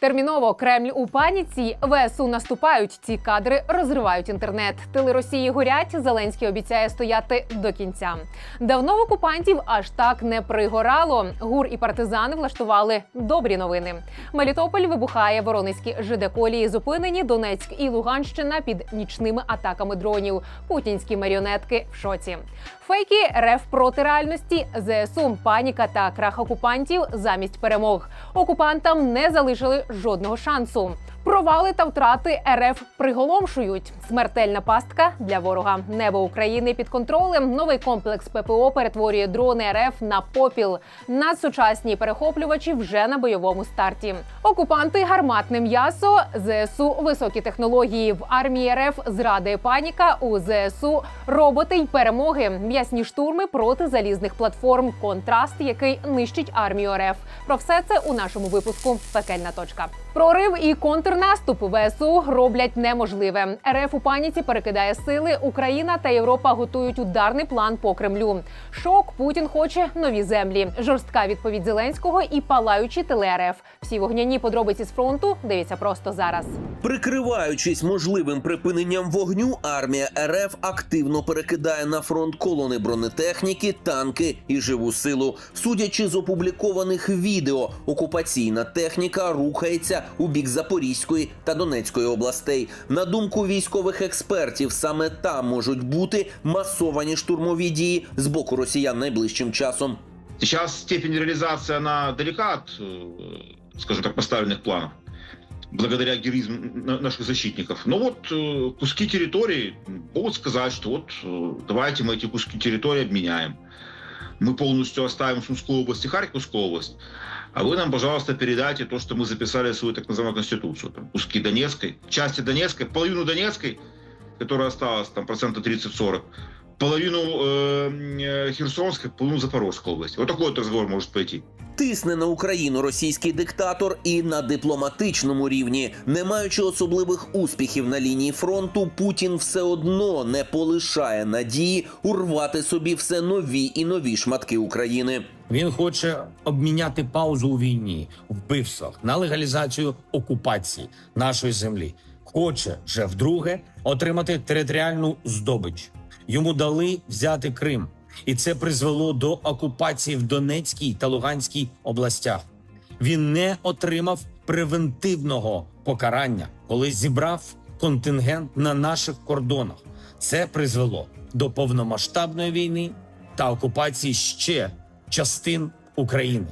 Терміново Кремль у паніці. ВСУ наступають. Ці кадри розривають інтернет. Тили Росії горять. Зеленський обіцяє стояти до кінця. Давно в окупантів аж так не пригорало. ГУР і партизани влаштували добрі новини. Мелітополь вибухає. Воронезькі ЖД колії зупинені. Донецьк і Луганщина під нічними атаками дронів. Путінські маріонетки в шоці. Фейки РФ проти реальності, ЗСУ, паніка та крах окупантів замість перемог. Окупантам не залишили жодного шансу. Провали та втрати РФ приголомшують. Смертельна пастка для ворога. Небо України під контролем. Новий комплекс ППО перетворює дрони РФ на попіл. Надсучасні перехоплювачі вже на бойовому старті. Окупанти гарматне м'ясо, ЗСУ високі технології в армії РФ зради паніка у ЗСУ роботи й перемоги. М'ясні штурми проти залізних платформ. Контраст, який нищить армію РФ. Про все це у нашому випуску Пекельна точка. Прорив і контрнаступ ВСУ роблять неможливе. РФ у паніці перекидає сили. Україна та Європа готують ударний план по Кремлю. Шок Путін хоче нові землі. Жорстка відповідь Зеленського і палаючі тили РФ. Всі вогняні подробиці з фронту. Дивіться просто зараз. Прикриваючись можливим припиненням вогню, армія РФ активно перекидає на фронт колони бронетехніки, танки і живу силу. Судячи з опублікованих відео, окупаційна техніка рухається у бік Запорізької та Донецької областей. На думку військових експертів, саме там можуть бути масовані штурмові дії з боку росіян найближчим часом. Сейчас степень реализации, она далека от, э, скажем так, поставленных планов, благодаря героизму на- наших защитников. Но вот э, куски территории могут сказать, что вот э, давайте мы эти куски территории обменяем. Мы полностью оставим Сумскую область и Харьковскую область, а вы нам, пожалуйста, передайте то, что мы записали в свою так называемую конституцию. Там, куски Донецкой, части Донецкой, половину Донецкой, которая осталась, там, процента 30-40, половину э, э, Херсонской, половину Запорожской области. Вот такой вот разговор может пойти. Тисне на Україну російський диктатор і на дипломатичному рівні, не маючи особливих успіхів на лінії фронту, Путін все одно не полишає надії урвати собі все нові і нові шматки України. Він хоче обміняти паузу у війні, вбивствах на легалізацію окупації нашої землі. Хоче вже вдруге отримати територіальну здобич. Йому дали взяти Крим, і це призвело до окупації в Донецькій та Луганській областях. Він не отримав превентивного покарання, коли зібрав контингент на наших кордонах. Це призвело до повномасштабної війни та окупації ще частин України.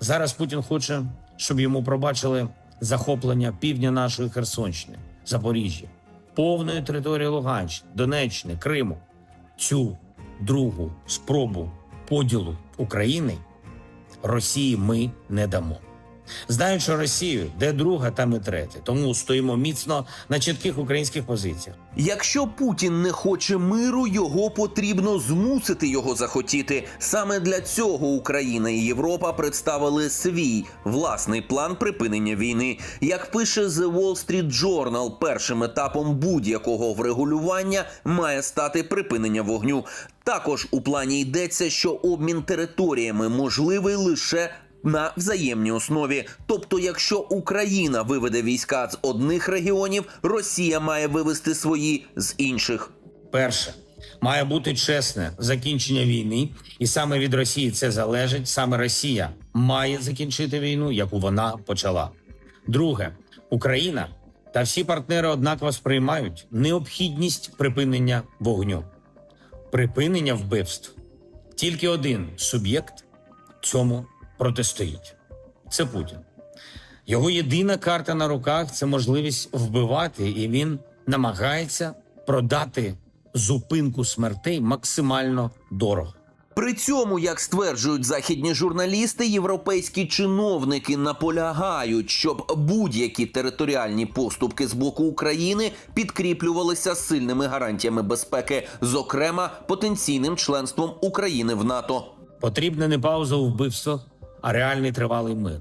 Зараз Путін хоче, щоб йому пробачили захоплення півдня нашої Херсонщини, Запоріжжя, повної території Луганщини, Донеччини, Криму. Цю другу спробу поділу України Росії ми не дамо. Знаючи Росію, де друга, там і третя. Тому стоїмо міцно на чітких українських позиціях. Якщо Путін не хоче миру, його потрібно змусити його захотіти. Саме для цього Україна і Європа представили свій власний план припинення війни. Як пише The Wall Street Journal, першим етапом будь-якого врегулювання має стати припинення вогню. Також у плані йдеться, що обмін територіями можливий лише на взаємній основі. Тобто, якщо Україна виведе війська з одних регіонів, Росія має вивести свої з інших. Перше має бути чесне закінчення війни, і саме від Росії це залежить. Саме Росія має закінчити війну, яку вона почала. Друге, Україна та всі партнери однаково сприймають необхідність припинення вогню, припинення вбивств. Тільки один суб'єкт цьому протистоїть. Це Путін. Його єдина карта на руках це можливість вбивати, і він намагається продати зупинку смертей максимально дорого. При цьому, як стверджують західні журналісти, європейські чиновники наполягають, щоб будь-які територіальні поступки з боку України підкріплювалися сильними гарантіями безпеки, зокрема потенційним членством України в НАТО. Потрібна не пауза у вбивствах, а реальний тривалий мир.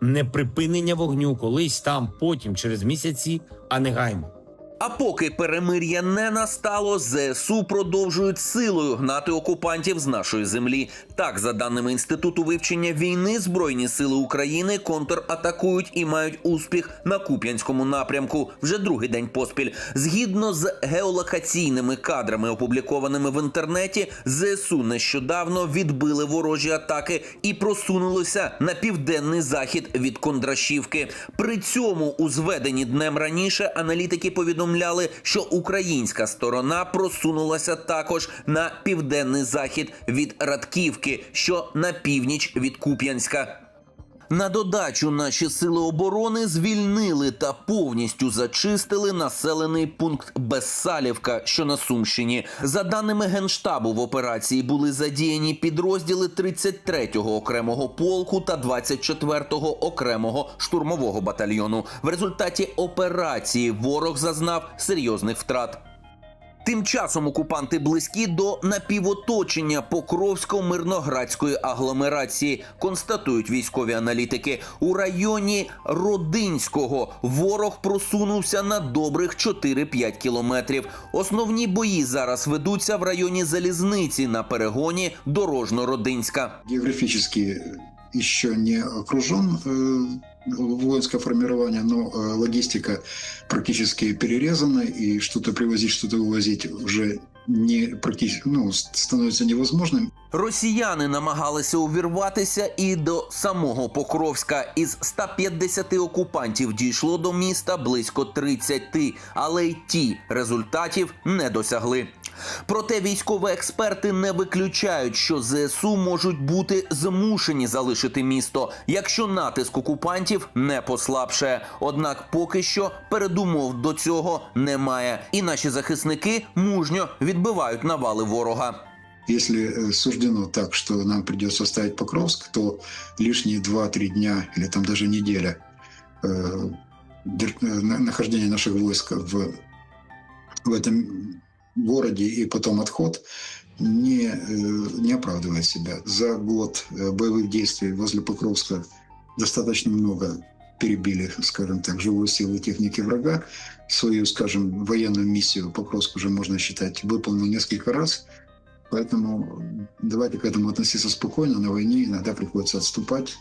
Не припинення вогню колись там, потім, через місяці, а негайно. А поки перемир'я не настало, ЗСУ продовжують силою гнати окупантів з нашої землі. Так, за даними інституту вивчення війни, збройні сили України контратакують і мають успіх на Куп'янському напрямку вже другий день поспіль. Згідно з геолокаційними кадрами, опублікованими в інтернеті, ЗСУ нещодавно відбили ворожі атаки і просунулися на південний захід від Кондрашівки. При цьому у зведенні днем раніше аналітики повідомляли, що українська сторона просунулася також на південний захід від Радківки, що на північ від Куп'янська. На додачу наші сили оборони звільнили та повністю зачистили населений пункт Безсалівка, що на Сумщині. За даними генштабу, в операції були задіяні підрозділи 33-го окремого полку та 24-го окремого штурмового батальйону. В результаті операції ворог зазнав серйозних втрат. Тим часом окупанти близькі до напівоточення Покровсько-мирноградської агломерації, констатують військові аналітики. У районі Родинського ворог просунувся на добрих 4-5 кілометрів. Основні бої зараз ведуться в районі залізниці на перегоні Дорожно-Родинська. географически еще не окружен э, воинское формирование, но э, логистика практически перерезана, и что-то привозить, что-то вывозить уже не практически, ну, с- становится невозможным. Росіяни намагалися увірватися і до самого Покровська. Із 150 окупантів дійшло до міста близько 30, але й ті результатів не досягли. Проте військові експерти не виключають, що ЗСУ можуть бути змушені залишити місто, якщо натиск окупантів не послабшає. Однак поки що передумов до цього немає, і наші захисники мужньо відбивають навали ворога. Если э, суждено так, что нам придется оставить Покровск, то лишние 2-3 дня или там даже неделя э, дер- э, на- нахождения наших войск в, в этом городе и потом отход не, э, не оправдывает себя. За год э, боевых действий возле Покровска достаточно много перебили, скажем так, живую силу техники врага. Свою, скажем, военную миссию Покровск уже можно считать выполнил несколько раз. Поэтому давайте к этому относиться спокойно. На войне иногда приходится отступать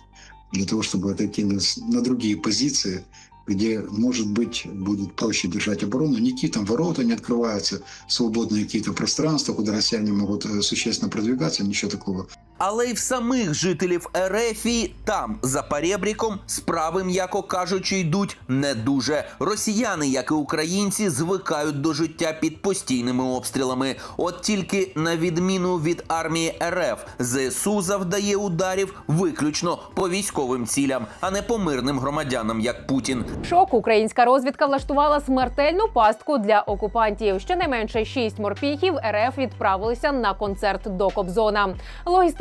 для того, чтобы отойти на, на другие позиции, где, может быть, будет проще держать оборону. Никакие там ворота не открываются, свободные какие-то пространства, куда россияне могут э, существенно продвигаться, ничего такого Але й в самих жителів Ерефії там, за перебріком, справи, м'яко кажучи, йдуть не дуже. Росіяни, як і українці, звикають до життя під постійними обстрілами. От тільки на відміну від армії РФ, ЗСУ завдає ударів виключно по військовим цілям, а не по мирним громадянам, як Путін. Шок українська розвідка влаштувала смертельну пастку для окупантів. Щонайменше шість морпіхів РФ відправилися на концерт до Кобзона.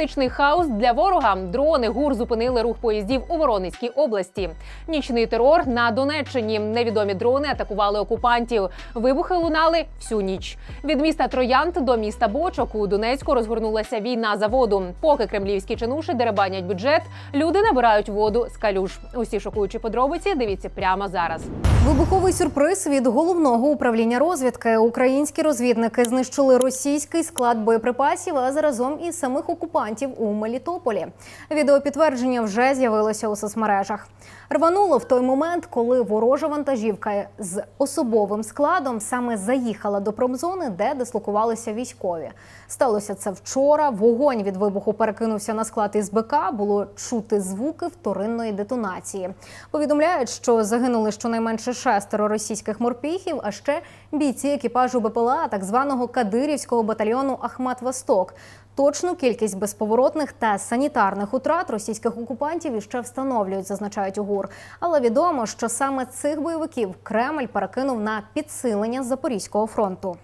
Логістичний хаос для ворога. Дрони ГУР зупинили рух поїздів у Воронезькій області. Нічний терор на Донеччині. Невідомі дрони атакували окупантів. Вибухи лунали всю ніч. Від міста Троянд до міста Бочок у Донецьку розгорнулася війна за воду. Поки кремлівські чинуші деребанять бюджет, люди набирають воду з калюш. Усі шокуючі подробиці дивіться прямо зараз. Вибуховий сюрприз від головного управління розвідки. Українські розвідники знищили російський склад боєприпасів, а заразом і самих окупантів у Мелітополі. Відеопідтвердження вже з'явилося у соцмережах. Рвануло в той момент, коли ворожа вантажівка з особовим складом саме заїхала до промзони, де дислокувалися військові. Сталося це вчора. Вогонь від вибуху перекинувся на склад із БК. Було чути звуки вторинної детонації. Повідомляють, що загинули щонайменше шестеро російських морпіхів, а ще бійці екіпажу БПЛА так званого кадирівського батальйону Ахмат Восток. Точну кількість безповоротних та санітарних утрат російських окупантів іще встановлюють, зазначають у ГУР. Але відомо, що саме цих бойовиків Кремль перекинув на підсилення Запорізького фронту.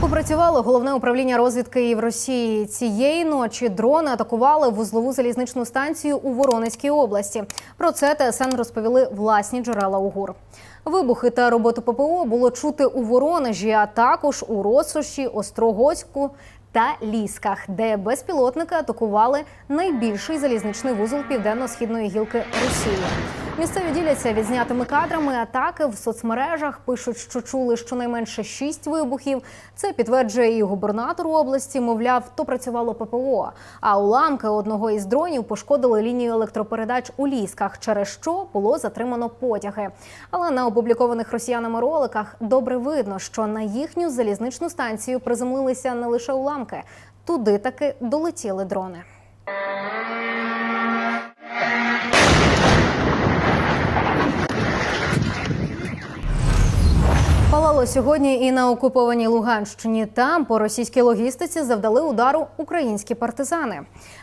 Попрацювало головне управління розвідки в Росії. Цієї ночі дрони атакували вузлову залізничну станцію у Воронезькій області. Про це ТСН розповіли власні джерела УГУР. Вибухи та роботу ППО було чути у Воронежі, а також у Росоші, Острогоську та Лісках, де безпілотники атакували найбільший залізничний вузол південно-східної гілки Росії. Місцеві діляться відзнятими кадрами атаки в соцмережах. Пишуть, що чули щонайменше шість вибухів. Це підтверджує і губернатор області. Мовляв, то працювало ППО. А уламки одного із дронів пошкодили лінію електропередач у лісках, через що було затримано потяги. Але на опублікованих росіянами роликах добре видно, що на їхню залізничну станцію приземлилися не лише уламки. Туди таки долетіли дрони. Палало сьогодні і на окупованій Луганщині. Там по російській логістиці завдали удару українські партизани.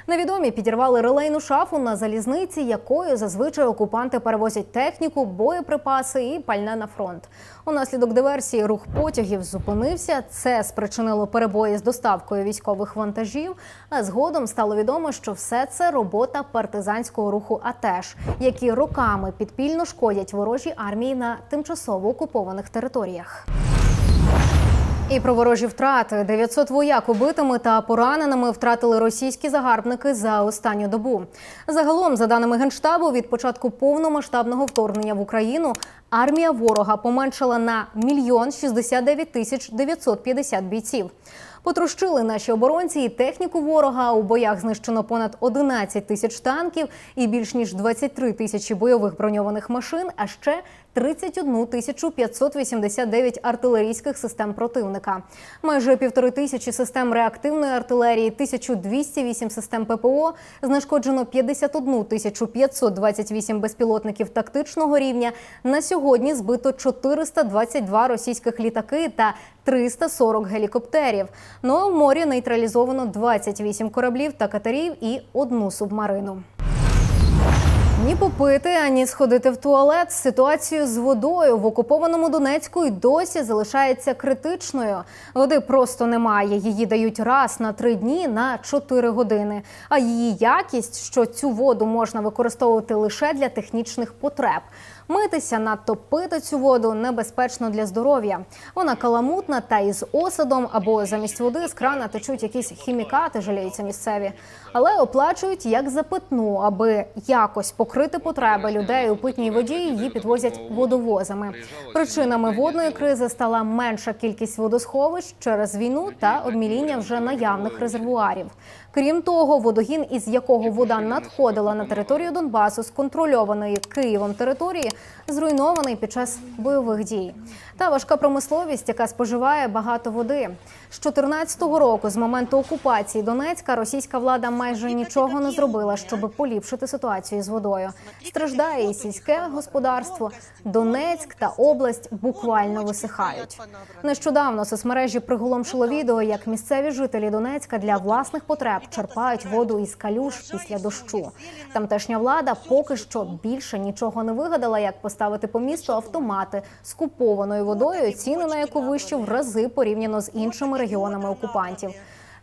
Невідомі підірвали релейну шафу на залізниці, якою зазвичай окупанти перевозять техніку, боєприпаси і пальне на фронт. Унаслідок диверсії рух потягів зупинився. Це спричинило перебої з доставкою військових вантажів. А згодом стало відомо, що все це робота партизанського руху АТЕШ, які роками підпільно шкодять ворожій армії на тимчасово окупованих територіях. І про ворожі втрати 900 вояк убитими та пораненими втратили російські загарбники за останню добу. Загалом, за даними генштабу, від початку повномасштабного вторгнення в Україну армія ворога поменшала на мільйон 69 тисяч 950 бійців. Потрощили наші оборонці і техніку ворога. У боях знищено понад 11 тисяч танків і більш ніж 23 тисячі бойових броньованих машин, а ще 31 тисячу 589 артилерійських систем противника, майже півтори тисячі систем реактивної артилерії, 1208 систем ППО, знешкоджено 51 тисячу 528 безпілотників тактичного рівня. На сьогодні збито 422 російських літаки та 340 гелікоптерів. Ну а в морі нейтралізовано 28 кораблів та катерів і одну субмарину. Ні попити, ані сходити в туалет. Ситуацію з водою в окупованому Донецьку й досі залишається критичною. Води просто немає. Її дають раз на три дні на 4 години. А її якість, що цю воду можна використовувати лише для технічних потреб. Митися надто пити цю воду небезпечно для здоров'я. Вона каламутна та із осадом або замість води з крана течуть якісь хімікати, жаліються місцеві, але оплачують як за питну, аби якось покрити потреби людей у питній воді. Її підвозять водовозами. Причинами водної кризи стала менша кількість водосховищ через війну та обміління вже наявних резервуарів. Крім того, водогін, із якого вода надходила на територію Донбасу з контрольованої Києвом території, зруйнований під час бойових дій. Та важка промисловість, яка споживає багато води. З 2014 року, з моменту окупації Донецька, російська влада майже нічого не зробила, щоб поліпшити ситуацію з водою. Страждає і сільське господарство. Донецьк та область буквально висихають. Нещодавно соцмережі приголомшило відео, як місцеві жителі Донецька для власних потреб черпають воду із калюш після дощу. Тамтешня влада поки що більше нічого не вигадала, як поставити по місту автомати з купованою водою, ціни на яку вищі в рази порівняно з іншими регіонами окупантів.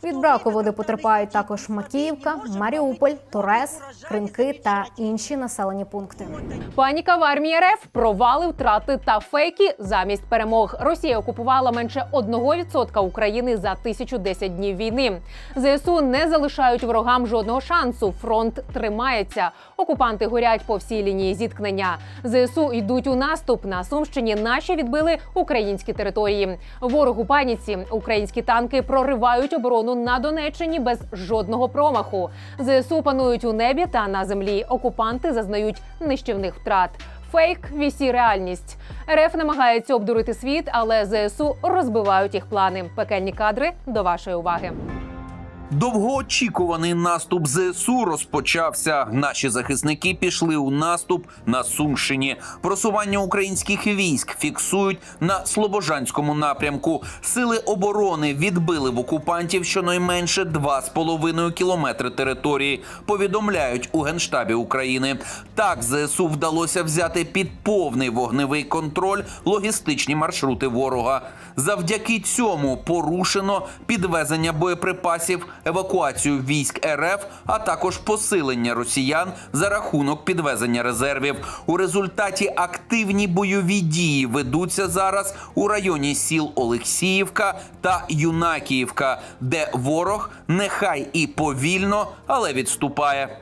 Від браку води потерпають також Макіївка, Маріуполь, Торес, Кринки та інші населені пункти. Паніка в армії РФ, провали, втрати та фейки замість перемог. Росія окупувала менше 1% України за 1010 днів війни. ЗСУ не залишають ворогам жодного шансу. Фронт тримається. Окупанти горять по всій лінії зіткнення. ЗСУ йдуть у наступ. На Сумщині наші відбили українські території. Ворог у паніці. Українські танки проривають оборону на Донеччині без жодного промаху. ЗСУ панують у небі та на землі. Окупанти зазнають нищівних втрат. Фейк вісі реальність. РФ намагається обдурити світ, але ЗСУ розбивають їх плани. Пекельні кадри до вашої уваги. Довгоочікуваний наступ ЗСУ розпочався. Наші захисники пішли у наступ на Сумщині. Просування українських військ фіксують на Слобожанському напрямку. Сили оборони відбили в окупантів щонайменше 2,5 кілометри території. Повідомляють у генштабі України. Так ЗСУ вдалося взяти під повний вогневий контроль логістичні маршрути ворога. Завдяки цьому порушено підвезення боєприпасів, евакуацію військ РФ, а також посилення росіян за рахунок підвезення резервів. У результаті активні бойові дії ведуться зараз у районі сіл Олексіївка та Юнакіївка, де ворог нехай і повільно, але відступає.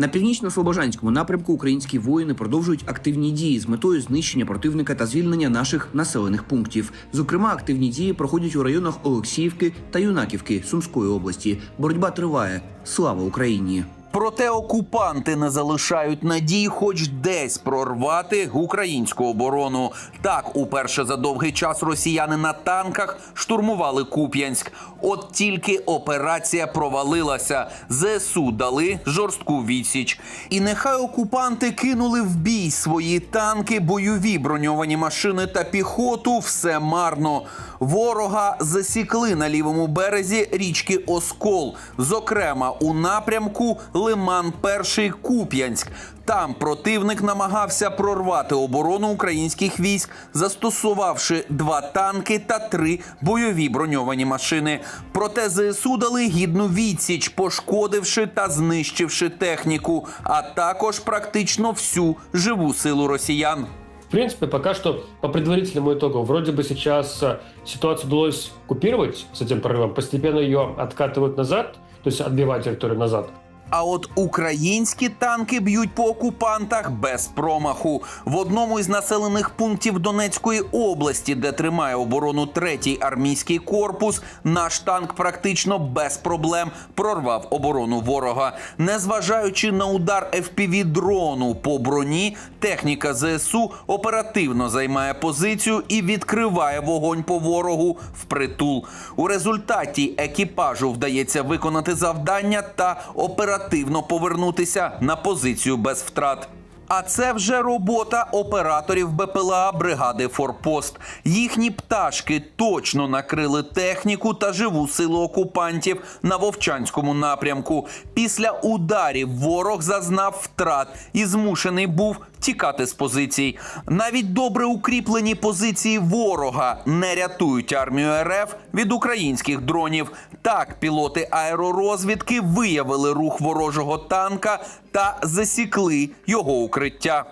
На північно-слобожанському напрямку українські воїни продовжують активні дії з метою знищення противника та звільнення наших населених пунктів. Зокрема, активні дії проходять у районах Олексіївки та Юнаківки Сумської області. Боротьба триває. Слава Україні! Проте окупанти не залишають надій, хоч десь прорвати українську оборону. Так, уперше за довгий час росіяни на танках штурмували Куп'янськ. От тільки операція провалилася. ЗСУ дали жорстку відсіч. І нехай окупанти кинули в бій свої танки, бойові броньовані машини та піхоту. Все марно. Ворога засікли на лівому березі річки Оскол, зокрема у напрямку Лиман Перший Куп'янськ. Там противник намагався прорвати оборону українських військ, застосувавши два танки та три бойові броньовані машини. Проте ЗСУ дали гідну відсіч, пошкодивши та знищивши техніку, а також практично всю живу силу росіян В принципе, пока что по предварительному итогу вроде бы сейчас э, ситуацию удалось купировать с этим прорывом, постепенно ее откатывают назад, то есть отбивать территорию назад. А от українські танки б'ють по окупантах без промаху. В одному із населених пунктів Донецької області, де тримає оборону третій армійський корпус, наш танк практично без проблем прорвав оборону ворога. Незважаючи на удар fpv дрону по броні, техніка ЗСУ оперативно займає позицію і відкриває вогонь по ворогу впритул. У результаті екіпажу вдається виконати завдання та оперативно повернутися на позицію без втрат. А це вже робота операторів БПЛА бригади Форпост. Їхні пташки точно накрили техніку та живу силу окупантів на Вовчанському напрямку. Після ударів ворог зазнав втрат і змушений був тікати з позицій. Навіть добре укріплені позиції ворога не рятують армію РФ від українських дронів. Так, пілоти аеророзвідки виявили рух ворожого танка та засікли його укриття.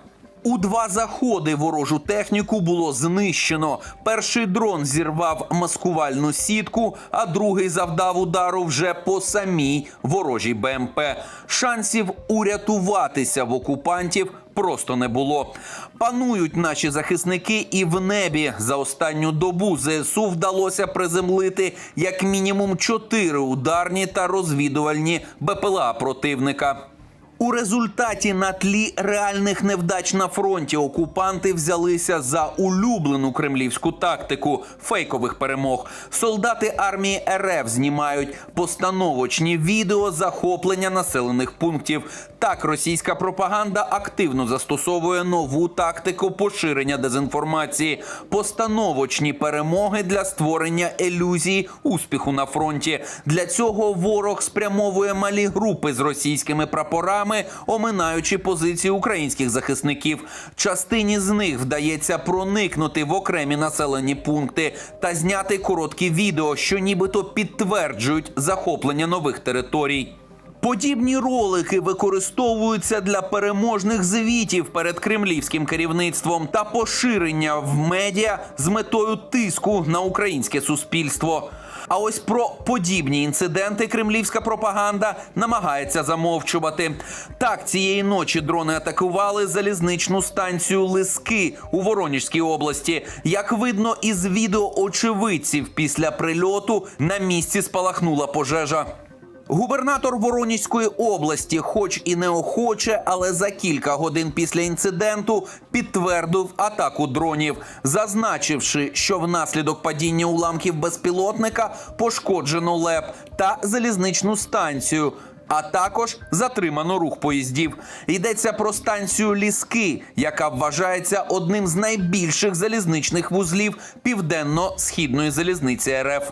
У два заходи ворожу техніку було знищено. Перший дрон зірвав маскувальну сітку, а другий завдав удару вже по самій ворожій БМП. Шансів урятуватися в окупантів просто не було. Панують наші захисники і в небі. За останню добу ЗСУ вдалося приземлити як мінімум чотири ударні та розвідувальні БПЛА противника. У результаті на тлі реальних невдач на фронті окупанти взялися за улюблену кремлівську тактику фейкових перемог. Солдати армії РФ знімають постановочні відео захоплення населених пунктів. Так, російська пропаганда активно застосовує нову тактику поширення дезінформації, постановочні перемоги для створення ілюзії успіху на фронті. Для цього ворог спрямовує малі групи з російськими прапорами, оминаючи позиції українських захисників. Частині з них вдається проникнути в окремі населені пункти та зняти короткі відео, що нібито підтверджують захоплення нових територій. Подібні ролики використовуються для переможних звітів перед кремлівським керівництвом та поширення в медіа з метою тиску на українське суспільство. А ось про подібні інциденти кремлівська пропаганда намагається замовчувати. Так, цієї ночі дрони атакували залізничну станцію Лиски у Воронежській області. Як видно із відео очевидців після прильоту на місці спалахнула пожежа. Губернатор Воронізької області, хоч і неохоче, але за кілька годин після інциденту підтвердив атаку дронів, зазначивши, що внаслідок падіння уламків безпілотника пошкоджено ЛЕП та залізничну станцію. А також затримано рух поїздів. Йдеться про станцію Ліски, яка вважається одним з найбільших залізничних вузлів південно-східної залізниці РФ.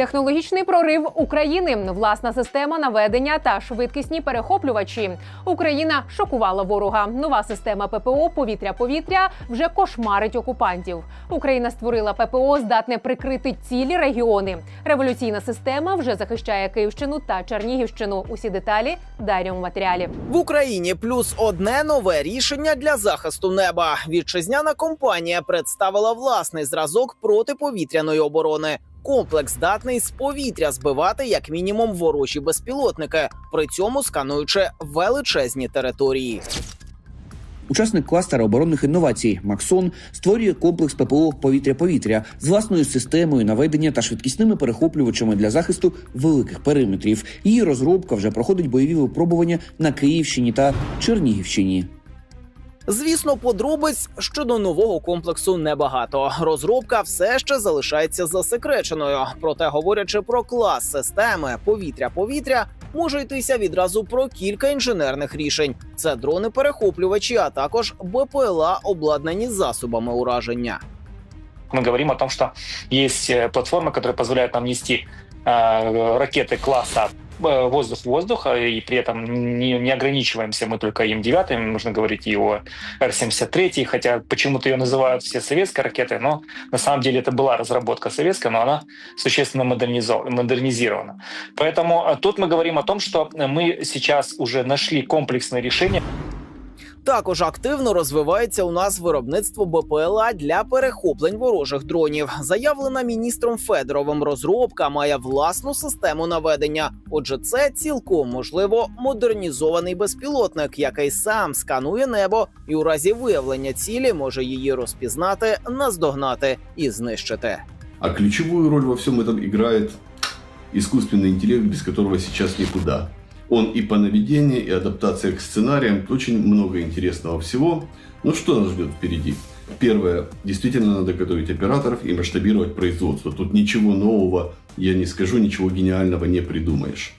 Технологічний прорив України, власна система наведення та швидкісні перехоплювачі. Україна шокувала ворога. Нова система ППО повітря-повітря вже кошмарить окупантів. Україна створила ППО, здатне прикрити цілі регіони. Революційна система вже захищає Київщину та Чернігівщину. Усі деталі далі у матеріалі. В Україні плюс одне нове рішення для захисту неба. Вітчизняна компанія представила власний зразок протиповітряної оборони. Комплекс здатний з повітря збивати як мінімум ворожі безпілотники, при цьому скануючи величезні території. Учасник кластера оборонних інновацій Максон створює комплекс ППО повітря-повітря з власною системою наведення та швидкісними перехоплювачами для захисту великих периметрів. Її розробка вже проходить бойові випробування на Київщині та Чернігівщині. Звісно, подробиць щодо нового комплексу небагато. Розробка все ще залишається засекреченою. Проте, говорячи про клас системи повітря-повітря, може йтися відразу про кілька інженерних рішень: це дрони-перехоплювачі, а також БПЛА, обладнані засобами ураження. мы говорим о том, что есть э, платформы, которые позволяют нам нести э, ракеты класса Э, воздух-воздух, а и при этом не, не ограничиваемся мы только Им-9, нужно говорить и о Р-73, хотя почему-то ее называют все советской ракетой, но на самом деле это была разработка советская, но она существенно модернизирована. Поэтому э, тут мы говорим о том, что мы сейчас уже нашли комплексное решение, Також активно розвивається у нас виробництво БПЛА для перехоплень ворожих дронів. Заявлена міністром Федоровим розробка має власну систему наведення. Отже, це цілком можливо модернізований безпілотник, який сам сканує небо і у разі виявлення цілі може її розпізнати, наздогнати і знищити. А ключевую роль во всем этом играет искусственный интеллект, без которого сейчас никуда. Он и по наведению, и адаптация к сценариям. Очень много интересного всего. Ну что нас ждет впереди? Первое. Действительно надо готовить операторов и масштабировать производство. Тут ничего нового, я не скажу, ничего гениального не придумаешь.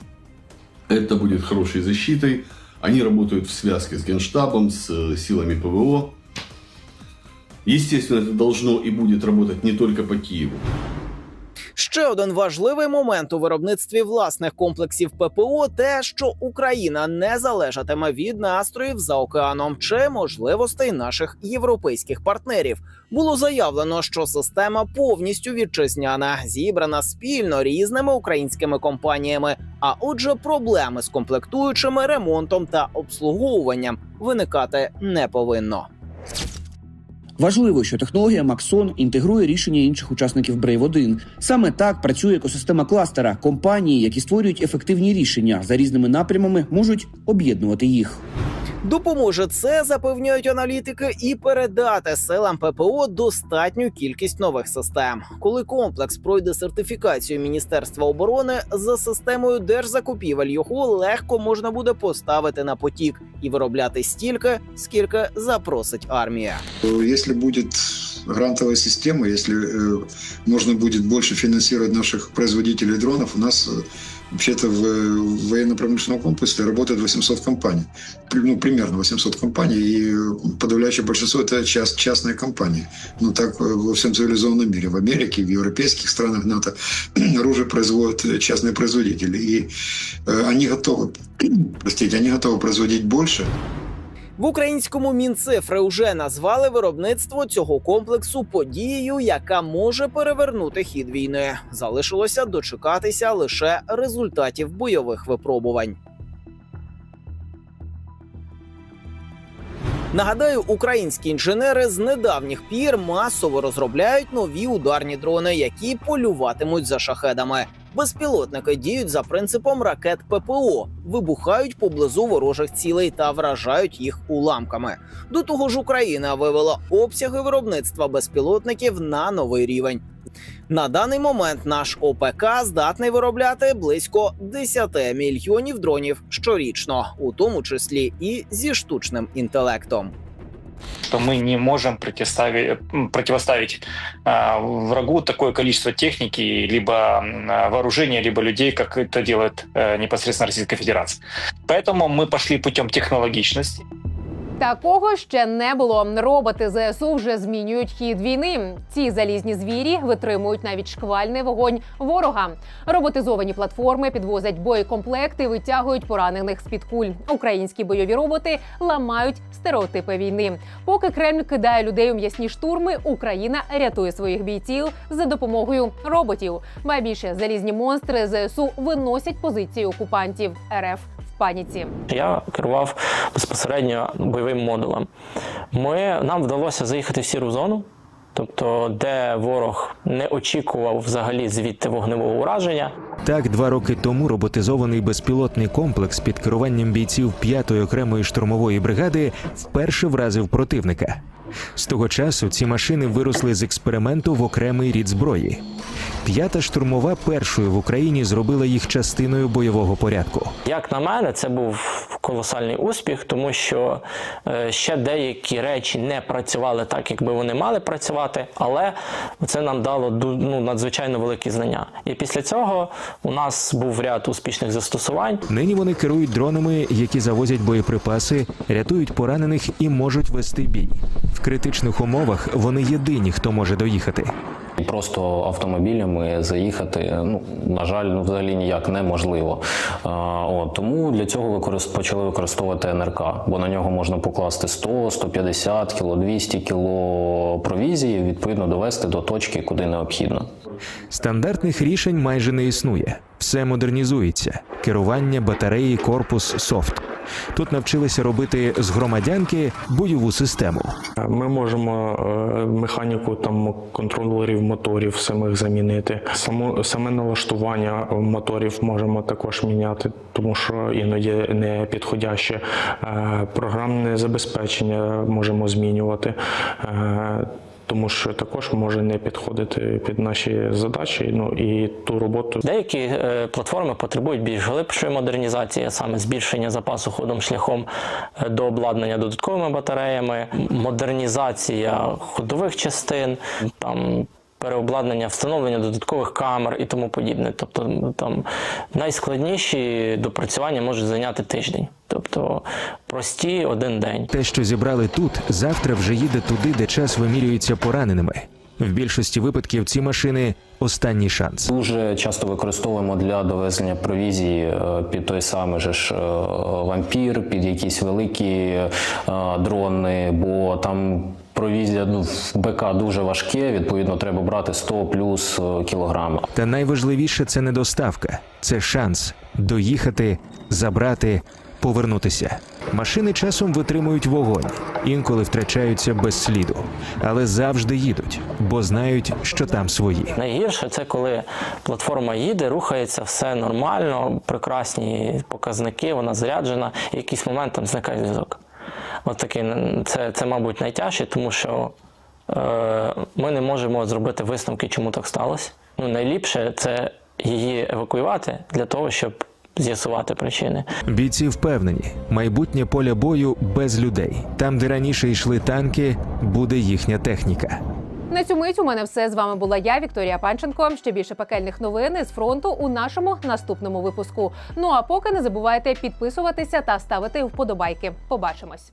Это будет хорошей защитой. Они работают в связке с Генштабом, с э, силами ПВО. Естественно, это должно и будет работать не только по Киеву. Ще один важливий момент у виробництві власних комплексів ППО те, що Україна не залежатиме від настроїв за океаном чи можливостей наших європейських партнерів. Було заявлено, що система повністю вітчизняна, зібрана спільно різними українськими компаніями. А отже, проблеми з комплектуючими ремонтом та обслуговуванням виникати не повинно. Важливо, що технологія Максон інтегрує рішення інших учасників Brave 1 Саме так працює екосистема кластера. Компанії, які створюють ефективні рішення за різними напрямами, можуть об'єднувати їх. Допоможе це, запевняють аналітики, і передати силам ППО достатню кількість нових систем. Коли комплекс пройде сертифікацію Міністерства оборони за системою держзакупівель, його легко можна буде поставити на потік і виробляти стільки, скільки запросить армія. Если будет грантовая система, если э, можно будет больше финансировать наших производителей дронов, у нас э, вообще-то в, военно-промышленном комплексе работает 800 компаний. Ну, примерно 800 компаний, и подавляющее большинство это част, частные компании. Ну, так э, во всем цивилизованном мире. В Америке, в европейских странах НАТО оружие производят частные производители. И э, они готовы, простите, они готовы производить больше, В українському мінцифри вже назвали виробництво цього комплексу подією, яка може перевернути хід війни. Залишилося дочекатися лише результатів бойових випробувань. Нагадаю, українські інженери з недавніх пір масово розробляють нові ударні дрони, які полюватимуть за шахедами. Безпілотники діють за принципом ракет ППО, вибухають поблизу ворожих цілей та вражають їх уламками. До того ж, Україна вивела обсяги виробництва безпілотників на новий рівень. На даний момент наш ОПК здатний виробляти близько 10 мільйонів дронів щорічно, у тому числі і зі штучним інтелектом что мы не можем противоставить, м, противоставить а, врагу такое количество техники, либо м, а, вооружения, либо людей, как это делает э, непосредственно Российская Федерация. Поэтому мы пошли путем технологичности. Такого ще не було. Роботи ЗСУ вже змінюють хід війни. Ці залізні звірі витримують навіть шквальний вогонь ворога. Роботизовані платформи підвозять боєкомплекти, витягують поранених з під куль. Українські бойові роботи ламають стереотипи війни. Поки Кремль кидає людей у м'ясні штурми, Україна рятує своїх бійців за допомогою роботів. Ба більше залізні монстри ЗСУ виносять позиції окупантів РФ паніці. Я керував безпосередньо бойовим модулем. Ми, нам вдалося заїхати в сіру зону, тобто де ворог не очікував взагалі звідти вогневого ураження. Так, два роки тому роботизований безпілотний комплекс під керуванням бійців 5-ї окремої штурмової бригади вперше вразив противника. З того часу ці машини виросли з експерименту в окремий рід зброї. П'ята штурмова першою в Україні зробила їх частиною бойового порядку. Як на мене, це був колосальний успіх, тому що е, ще деякі речі не працювали так, якби вони мали працювати, але це нам дало ну, надзвичайно великі знання. І після цього у нас був ряд успішних застосувань. Нині вони керують дронами, які завозять боєприпаси, рятують поранених і можуть вести бій. Критичних умовах вони єдині, хто може доїхати. Просто автомобілями заїхати, ну на жаль, ну взагалі ніяк неможливо. А, от, тому для цього використ... почали використовувати НРК, бо на нього можна покласти 100, 150 кіло, 200 кіло провізії, відповідно довести до точки, куди необхідно. Стандартних рішень майже не існує. Все модернізується: керування, батареї, корпус, софт. Тут навчилися робити з громадянки бойову систему. Ми можемо е, механіку там контролерів моторів самих замінити. Само саме налаштування моторів можемо також міняти, тому що іноді не підходяще. Е, Програмне забезпечення можемо змінювати. е, Тому що також може не підходити під наші задачі. Ну і ту роботу Деякі е, платформи потребують більш глибшої модернізації, саме збільшення запасу ходом шляхом е, до обладнання додатковими батареями, модернізація ходових частин, там. Переобладнання, встановлення додаткових камер і тому подібне. Тобто там найскладніші допрацювання можуть зайняти тиждень, тобто прості один день. Те, що зібрали тут, завтра вже їде туди, де час вимірюється пораненими. В більшості випадків ці машини останній шанс. Дуже часто використовуємо для довезення провізії е, під той самий же ж е, вампір, під якісь великі е, дрони, бо там. Провізія ну, в БК дуже важке, відповідно, треба брати 100 плюс е, кілограма. Та найважливіше це не доставка, це шанс доїхати, забрати, повернутися. Машини часом витримують вогонь, інколи втрачаються без сліду, але завжди їдуть, бо знають, що там свої. Найгірше це коли платформа їде, рухається, все нормально, прекрасні показники, вона заряджена, і в якийсь момент там зникає зв'язок. От такий, це, це, мабуть, найтяжче, тому що е, ми не можемо зробити висновки, чому так сталося. Ну, найліпше це її евакуювати для того, щоб з'ясувати причини. Бійці впевнені, майбутнє поля бою без людей. Там, де раніше йшли танки, буде їхня техніка. На цю мить у мене все з вами була я, Вікторія Панченко. Ще більше пекельних новин з фронту у нашому наступному випуску. Ну а поки не забувайте підписуватися та ставити вподобайки. Побачимось.